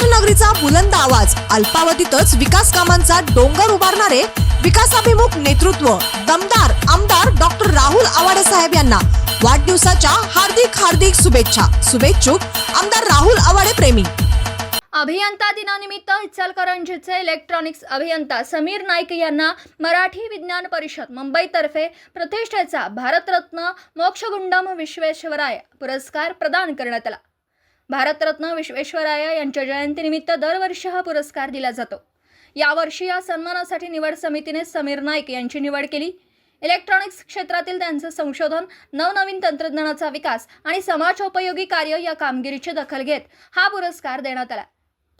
शास्त्रनगरीचा बुलंद आवाज. अल्पावधीतच विकास कामांचा डोंगर उभारणारे विकासाभिमुख नेतृत्व दमदार आमदार डॉक्टर राहुल आवाडे साहेब यांना वाढदिवसाच्या हार्दिक हार्दिक शुभेच्छा. शुभेच्छुक आमदार राहुल आवाडे प्रेमी. अभियंता दिनानिमित्त इचलकरंजीचे इलेक्ट्रॉनिक्स अभियंता समीर नाईक यांना मराठी विज्ञान परिषद मुंबईतर्फे प्रतिष्ठेचा भारतरत्न मोक्षगुंडम विश्वेश्वराय पुरस्कार प्रदान करण्यात आला. भारतरत्न विश्वेश्वराय यांच्या जयंतीनिमित्त दरवर्षी हा पुरस्कार दिला जातो. यावर्षी या सन्मानासाठी निवड समितीने समीर नाईक यांची निवड केली. इलेक्ट्रॉनिक्स क्षेत्रातील त्यांचं संशोधन नवनवीन तंत्रज्ञानाचा विकास आणि समाजोपयोगी कार्य या कामगिरीची दखल घेत हा पुरस्कार देण्यात आला.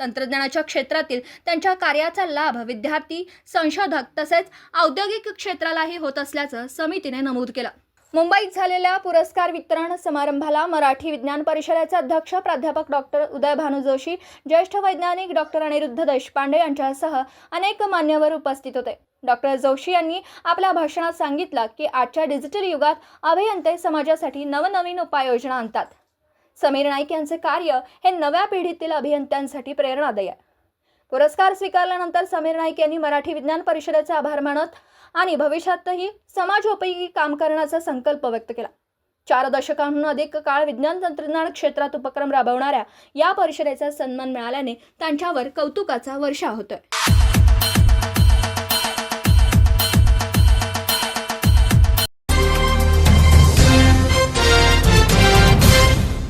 तंत्रज्ञानाच्या क्षेत्रातील त्यांच्या कार्याचा लाभ विद्यार्थी संशोधक तसेच औद्योगिक क्षेत्रालाही होत असल्याचं समितीने नमूद केलं. मुंबईत झालेल्या पुरस्कार वितरण समारंभाला मराठी विज्ञान परिषदेचे अध्यक्ष प्राध्यापक डॉक्टर उदय भानू जोशी ज्येष्ठ वैज्ञानिक डॉक्टर अनिरुद्ध देशपांडे यांच्यासह अनेक मान्यवर उपस्थित होते. डॉक्टर जोशी यांनी आपल्या भाषणात सांगितलं की आजच्या डिजिटल युगात अभियंते समाजासाठी नवनवीन उपाययोजना आणतात. समीर नाईक यांचे कार्य हे नव्या पिढीतील अभियंत्यांसाठी प्रेरणादायी आहे. पुरस्कार स्वीकारल्यानंतर समीर नाईक यांनी मराठी विज्ञान परिषदेचे आभार मानत आणि भविष्यातही समाजोपयोगी काम करण्याचा संकल्प व्यक्त केला. चार दशकांहून अधिक काळ विज्ञान तंत्रज्ञान क्षेत्रात उपक्रम राबवणाऱ्या या परिषदेचा सन्मान मिळाल्याने त्यांच्यावर कौतुकाचा वर्षा होतोय.